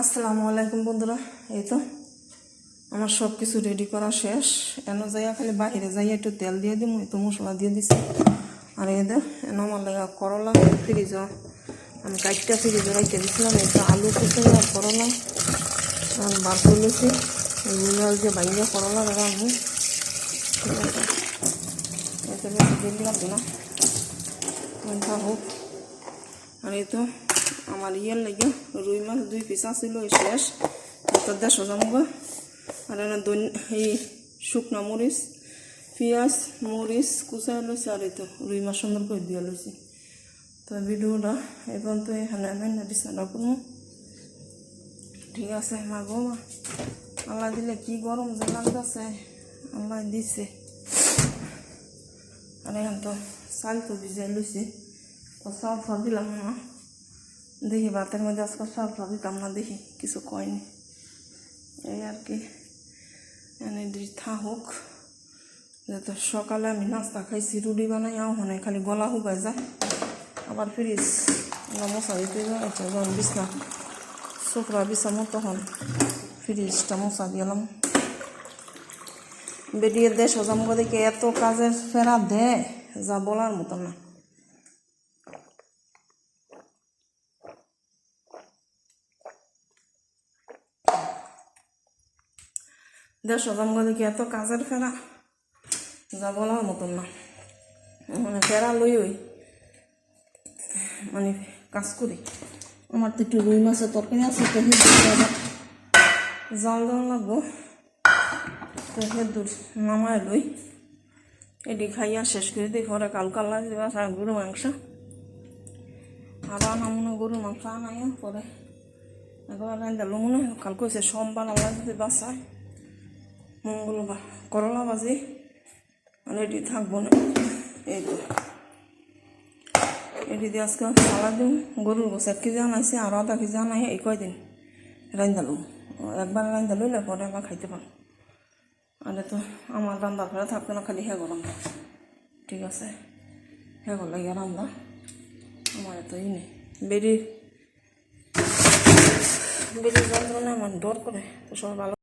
আসসালামু আলাইকুম বন্ধুরা, এই তো আমার সব কিছু রেডি করা শেষ। এন যাইয়া খালি বাইরে যাইয়া একটু তেল দিয়ে দিম, একটু মশলা দিয়ে দিছি। আর এদের এন আমার লাগা করলা ফ্রিজ আমি কাইটটা ফ্রিজ রাইতে দিছিলাম, এই তো আলু কুচে আর করলা। আর বার করলেছি এইগুলো যে বাইরে করলা দেখা আমি ঠিক আছে। এতে বেশি দিন না। হোক। আর এই তো আমার ইয়ের লাগে রুই মাছ দুই পিস ছিল শেষ। তো দেড়শো জামগা আর এই শুকনা মরিচ, পেঁয়াজ, মরিচ কুচাই লইছে আর এই তো রুই মাছ সুন্দর করে দিয়ে লইছি তো ভিডিওটা এখন তো এখানে আমি না বিছানা করব ঠিক আছে মা গো মা। আল্লাহ দিলে কি গরম যে লাগতেছে আল্লাহ দিছে। আর এখন তো চাল তো ভিজাই লইছি তো সব সব দিলাম না দেখি ভাতের মধ্যে আজকে সব সব দিতাম না দেখি কিছু কয়নি এই আর কি। এনে থা হোক যাতে সকালে আমি নাস্তা খাইছি, রুটি বানাই, আও হনে খালি গলা শুকাই যায়। আবার ফ্রিজ মশা দিতে যাচ্ছে যখন বিছনা শুকরা বিছানো তখন ফ্রিজটা মশা দিলাম বেরিয়ে দেশ হজাম দেখে এত কাজের ফেরা দেয় যা বলার মতো না। দেশ হজাম দেখে এত কাজের ফেরা? যা বলার মতন না। মানে ফেরা লই ওই। মানে কাজ করি। আমার তো একটু রুই মাছের তরকারি আছে, তো হে জাল দেওয়া লাগবো। তো হে দূর নামায় লই। এটি খাইয়া শেষ করে দিই। পরে কাল কাল্লা দিবা গরু মাংস। আবার নামুনো গরু মাংস আনাই পরে। একবার রান্না মনে কাল কইছে সোমবার আল্লাহ যদি বাসায় মঙ্গলবার। করলা বাজি রেডি থাকব না। এই তো। এটি দিয়ে আজকে সালা দিন গরুর গোস এক কেজি আনাইছে, আর আধা কেজি আনাই, এই কয়দিন রান্ধালু। একবার রান্ধা লইলে পরে আবার খাইতে পারো আর তো আমার রান্না ফেরা থাকবে না, খালি হ্যাঁ গরম ঠিক আছে? হ্যাঁ লাগে রান্না। আমার এত ই নেই। বেরি বেরি যন্ত্রণা, আমার ডর করে তো সব ভালো